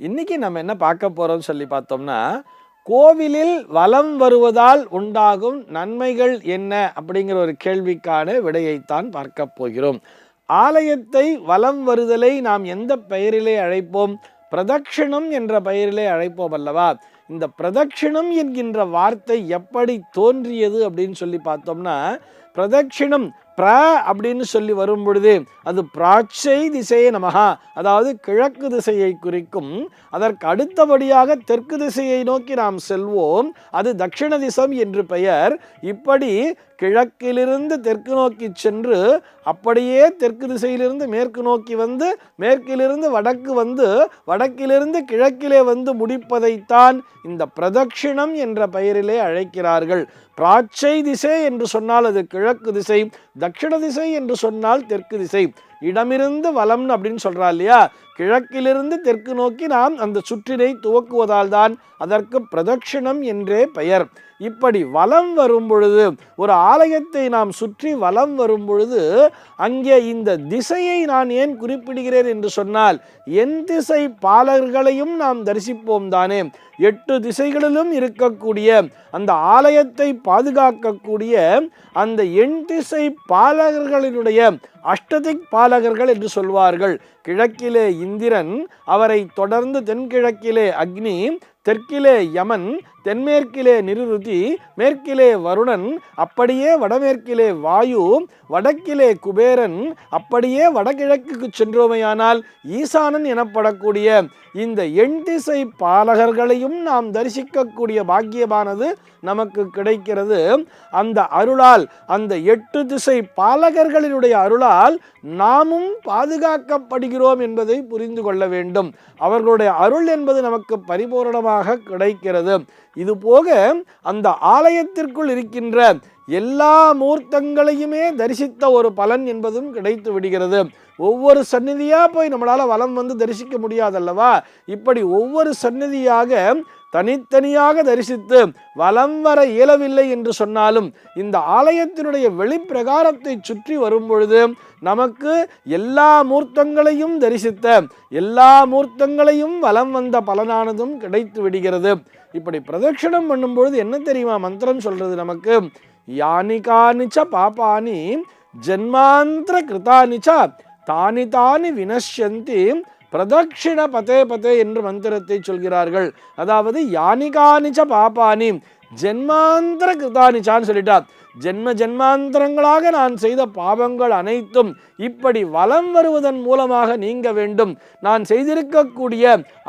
இன்னைக்கு நம்ம என்ன பார்க்க போறோம்னு சொல்லி பார்த்தோம்னா கோவிலில் வலம் வருவதால் உண்டாகும் நன்மைகள் என்ன அப்படிங்கிற ஒரு கேள்விக்கான விடையைத்தான் பார்க்க போகிறோம். ஆலயத்தை வலம் வருதலை நாம் எந்த பெயரிலே அழைப்போம்? பிரதட்சிணம் என்ற பெயரிலே அழைப்போம் அல்லவா? இந்த பிரதட்சிணம் என்கின்ற வார்த்தை எப்படி தோன்றியது அப்படின்னு சொல்லி பார்த்தோம்னா பிரதட்சிணம் பிர அப்படின்னு சொல்லி வரும் பொழுது அது பிராட்சை திசையை நமகா அதாவது கிழக்கு திசையை குறிக்கும். அதற்கு அடுத்தபடியாக தெற்கு திசையை நோக்கி நாம் செல்வோம். அது தட்சிண திசம் என்று பெயர். இப்படி கிழக்கிலிருந்து தெற்கு நோக்கி சென்று அப்படியே தெற்கு திசையிலிருந்து மேற்கு நோக்கி வந்து மேற்கிலிருந்து வடக்கு வந்து வடக்கிலிருந்து கிழக்கிலே வந்து முடிப்பதைத்தான் இந்த பிரதட்சிணம் என்ற பெயரிலே அழைக்கிறார்கள். பிராட்சை திசை என்று சொன்னால் அது கிழக்கு திசை தட்சிண திசை என்று சொன்னால் தெற்கு திசை. இடமிருந்து வலம்னு அப்படின்னு சொல்கிறா இல்லையா? கிழக்கிலிருந்து தெற்கு நோக்கி நாம் அந்த சுற்றினை துவக்குவதால் தான் அதற்கு பிரதட்சிணம் என்றே பெயர். இப்படி வலம் வரும் பொழுது ஒரு ஆலயத்தை நாம் சுற்றி வலம் வரும் பொழுது அங்கே இந்த திசையை நான் ஏன் குறிப்பிடுகிறேன் என்று சொன்னால் என் திசை பாலகர்களையும் நாம் தரிசிப்போம் தானே. எட்டு திசைகளிலும் இருக்கக்கூடிய அந்த ஆலயத்தை பாதுகாக்கக்கூடிய அந்த எண் திசை பாலகர்களினுடைய அஷ்டதிக் பாலகர்கள் என்று சொல்வார்கள். கிழக்கிலே இந்திரன் அவரை தொடர்ந்து தென்கிழக்கிலே அக்னி தெற்கிலே யமன் தென்மேற்கிலே நிருருதி மேற்கிலே வருணன் அப்படியே வடமேற்கிலே வாயு வடக்கிலே குபேரன் அப்படியே வடகிழக்குக்கு சென்றோமையானால் ஈசானன் எனப்படக்கூடிய இந்த எண் திசை பாலகர்களையும் நாம் தரிசிக்கக்கூடிய பாக்கியமானது நமக்கு கிடைக்கிறது. அந்த அருளால் அந்த எட்டு திசை பாலகர்களினுடைய அருளால் நாமும் பாதுகாக்கப்படுகிறோம் என்பதை புரிந்து கொள்ள வேண்டும். அவர்களுடைய அருள் என்பது நமக்கு பரிபூரணமாக கிடைக்கிறது. இது போக அந்த ஆலயத்திற்குள் இருக்கின்ற எல்லா மூர்த்தங்களையுமே தரிசித்த ஒரு பலன் என்பதும் கிடைத்து விடுகிறது. ஒவ்வொரு சந்நிதியாக போய் நம்மளால் வலம் வந்து தரிசிக்க முடியாதல்லவா? இப்படி ஒவ்வொரு சந்நிதியாக தனித்தனியாக தரிசித்து வலம் வர இயலவில்லை என்று சொன்னாலும் இந்த ஆலயத்தினுடைய வெளிப்பிரகாரத்தை சுற்றி வரும் பொழுது நமக்கு எல்லா மூர்த்தங்களையும் தரிசித்த எல்லா மூர்த்தங்களையும் வலம் வந்த பலனானதும் கிடைத்து விடுகிறது. இப்படி பிரதட்சணம் பண்ணும்பொழுது என்ன தெரியுமா மந்திரம் சொல்கிறது நமக்கு? யானி காணிச்ச பாப்பானி ஜென்மாந்திர கிருதானிச்ச தானி தானி வினஷ்யந்தி பிரதட்சிண பதே பதே என்று மந்திரத்தை சொல்கிறார்கள். அதாவது யானிகானிச்ச பாப்பானி ஜென்மாந்திர கிருதானிச்சான்னு சொல்லிட்டார். ஜென்ம ஜென்மாந்திரங்களாக நான் செய்த பாவங்கள் அனைத்தும் இப்படி வலம் வருவதன் மூலமாக நீங்க வேண்டும். நான் செய்திருக்கக்கூடிய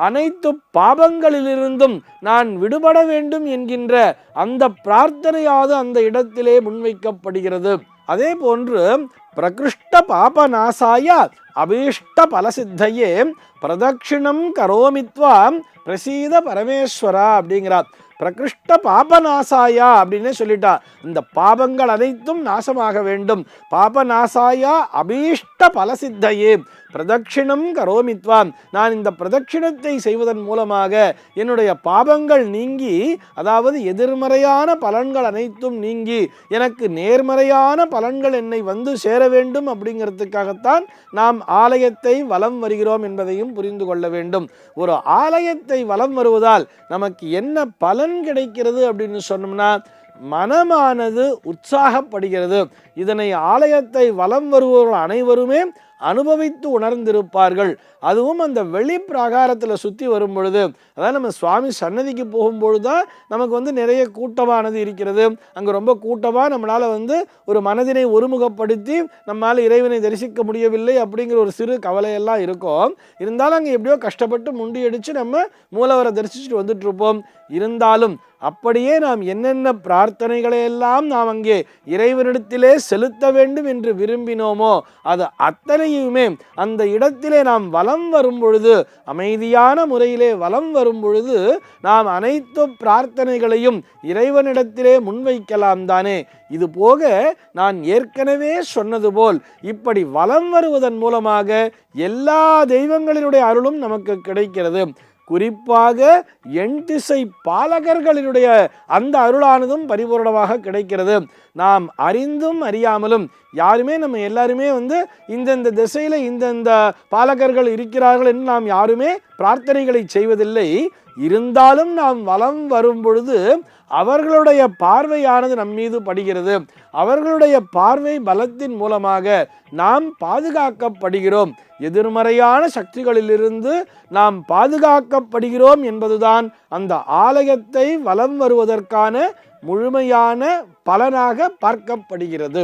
அனைத்து பாவங்களிலிருந்தும் நான் விடுபட வேண்டும் என்கின்ற அந்த பிரார்த்தனையாவது அந்த இடத்திலே முன்வைக்கப்படுகிறது. அதே போன்று பிரகிருஷ்ட பாபநாசாய அபீஷ்ட பலசித்தையே பிரதட்சிணம் கரோமித்வா பிரசீத பரமேஸ்வரா அப்படிங்கிறார். பிரகிருஷ்ட பாபநாசாயா அப்படின்னு சொல்லிட்டா. இந்த பாபங்கள் அனைத்தும் நாசமாக வேண்டும். பாபநாசாயா அபீஷ்ட பலசித்தையே பிரதட்சிணம் கரோமித்வாம் நான் இந்த பிரதட்சிணத்தை செய்வதன் மூலமாக என்னுடைய பாபங்கள் நீங்கி அதாவது எதிர்மறையான பலன்கள் அனைத்தும் நீங்கி எனக்கு நேர்மறையான பலன்கள் என்னை வந்து சேர வேண்டும் அப்படிங்கிறதுக்காகத்தான் நாம் ஆலயத்தை வலம் வருகிறோம் என்பதையும் புரிந்து கொள்ள வேண்டும். ஒரு ஆலயத்தை வலம் வருவதால் நமக்கு என்ன பலன் கிடைக்கிறது அப்படின்னு சொன்னோம்னா மனமானது உற்சாகப்படுகிறது. இதனை ஆலயத்தை வலம் வருபவர்கள் அனைவருமே அனுபவித்து உணர்ந்திருப்பார்கள். அதுவும் அந்த வெளி பிராகாரத்தில் சுற்றி வரும் பொழுது அதாவது நம்ம சுவாமி சன்னதிக்கு போகும்பொழுது தான் நமக்கு வந்து நிறைய கூட்டமானது இருக்கிறது. அங்கே ரொம்ப கூட்டமாக நம்மளால் வந்து ஒரு மனதினை ஒருமுகப்படுத்தி நம்மால் இறைவனை தரிசிக்க முடியவில்லை அப்படிங்கிற ஒரு சிறு கவலையெல்லாம் இருக்கும். இருந்தாலும் அங்கே எப்படியோ கஷ்டப்பட்டு முண்டியடித்து நம்ம மூலவரை தரிசிச்சுட்டு வந்துட்டுருப்போம். இருந்தாலும் அப்படியே நாம் என்னென்ன பிரார்த்தனைகளை எல்லாம் நாம் அங்கே இறைவனிடத்திலே செலுத்த வேண்டும் என்று விரும்பினோமோ அது அத்தனை அத்தனையுமே அந்த இடத்திலே நாம் வலம் வரும் பொழுது அமைதியான முறையிலே வலம் வரும் பொழுது நாம் அனைத்து பிரார்த்தனைகளையும் இறைவனிடத்திலே முன்வைக்கலாம் தானே. இது போக நான் ஏற்கனவே சொன்னது போல் இப்படி வலம் வருவதன் மூலமாக எல்லா தெய்வங்களினுடைய அருளும் நமக்கு கிடைக்கிறது. குறிப்பாக எண் திசை பாலகர்களினுடைய அந்த அருளானதும் பரிபூரணமாக கிடைக்கிறது. நாம் அறிந்தும் அறியாமலும் யாருமே நம்ம எல்லாருமே வந்து இந்தந்த திசையில் இந்தந்த பாலகர்கள் இருக்கிறார்கள் என்று நாம் யாருமே பிரார்த்தனைகளை செய்வதில்லை. இருந்தாலும் நாம் வலம் வரும் பொழுது அவர்களுடைய பார்வையானது நம் மீது படுகிறது. அவர்களுடைய பார்வை பலத்தின் மூலமாக நாம் பாதுகாக்கப்படுகிறோம். எதிர்மறையான சக்திகளிலிருந்து நாம் பாதுகாக்கப்படுகிறோம் என்பதுதான் அந்த ஆலயத்தை வலம் வருவதற்கான முழுமையான பலனாக பார்க்கப்படுகிறது.